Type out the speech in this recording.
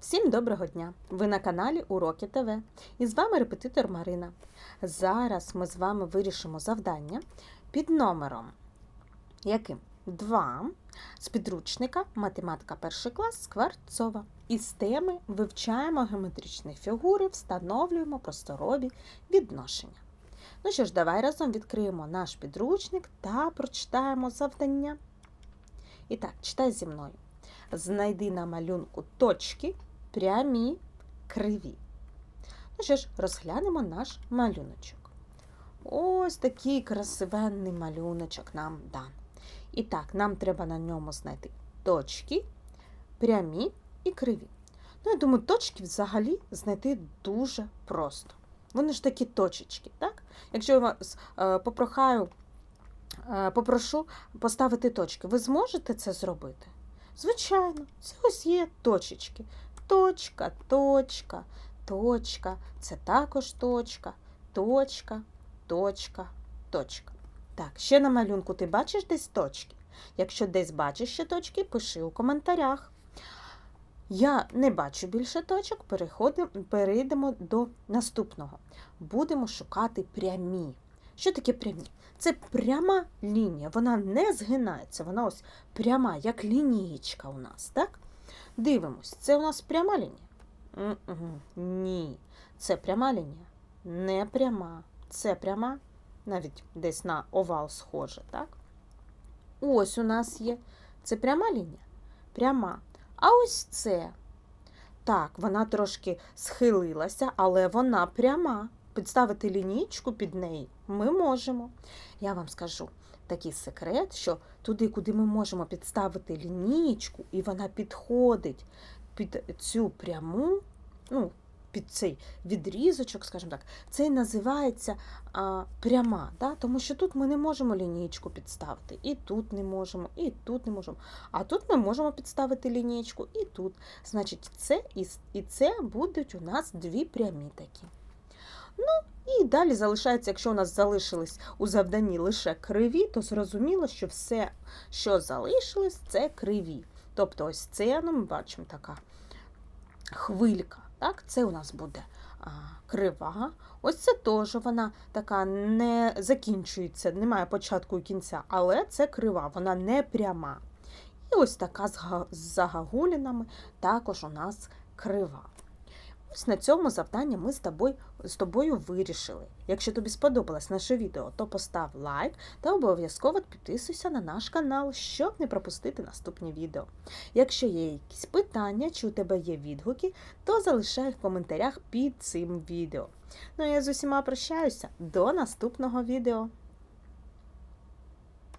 Всім доброго дня! Ви на каналі Уроки ТВ і з вами репетитор Марина. Зараз ми з вами вирішимо завдання під номером яким 2 з підручника Математика 1 клас Скворцова. Із теми вивчаємо геометричні фігури, встановлюємо просторові відношення. Ну що ж, давай разом відкриємо наш підручник та прочитаємо завдання. І так, читай зі мною. Знайди на малюнку точки, прямі, криві. Ну що ж, розглянемо наш малюночок. Ось такий красивенний малюночок нам дан. І так, нам треба на ньому знайти точки, прямі і криві. Ну, я думаю, точки взагалі знайти дуже просто. Вони ж такі точечки, так? Якщо я вас е, попрохаю, е, попрошу поставити точки, ви зможете це зробити? Звичайно, це ось є точечки. Точка, точка, точка. Це також точка, точка, точка, точка. Так, ще на малюнку ти бачиш десь точки? Якщо десь бачиш ще точки, пиши у коментарях. Я не бачу більше точок, перейдемо до наступного. Будемо шукати прямі. Що таке прямі? Це пряма лінія, вона не згинається, вона ось пряма, як лінієчка у нас, так? Дивимось, це у нас пряма лінія? М-м, Ні. Це пряма лінія? Не пряма. Це пряма, навіть десь на овал схоже, так? Ось у нас є. Це пряма лінія? Пряма. А ось це. Так, вона трошки схилилася, але вона пряма. Підставити лінійку під неї ми можемо. Я вам скажу такий секрет, що туди, куди ми можемо підставити лінійку, і вона підходить під цю пряму, ну, під цей відрізочок, скажімо так, це і називається а, пряма, да? тому що тут ми не можемо лінійку підставити, і тут не можемо, і тут не можемо. А тут ми можемо підставити лінійку, і тут. Значить, це і, і це будуть у нас дві прямі такі. І далі залишається, якщо у нас залишились у завданні лише криві, то зрозуміло, що все, що залишилось, це криві. Тобто ось це ну, ми бачимо така хвилька. Так? Це у нас буде а, крива. Ось це теж вона така не закінчується, немає початку і кінця, але це крива, вона не пряма. І ось така з загагулінами також у нас крива. Ось на цьому завдання ми з тобою, з тобою вирішили. Якщо тобі сподобалось наше відео, то постав лайк та обов'язково підписуйся на наш канал, щоб не пропустити наступні відео. Якщо є якісь питання чи у тебе є відгуки, то залишай в коментарях під цим відео. Ну а я з усіма прощаюся. До наступного відео!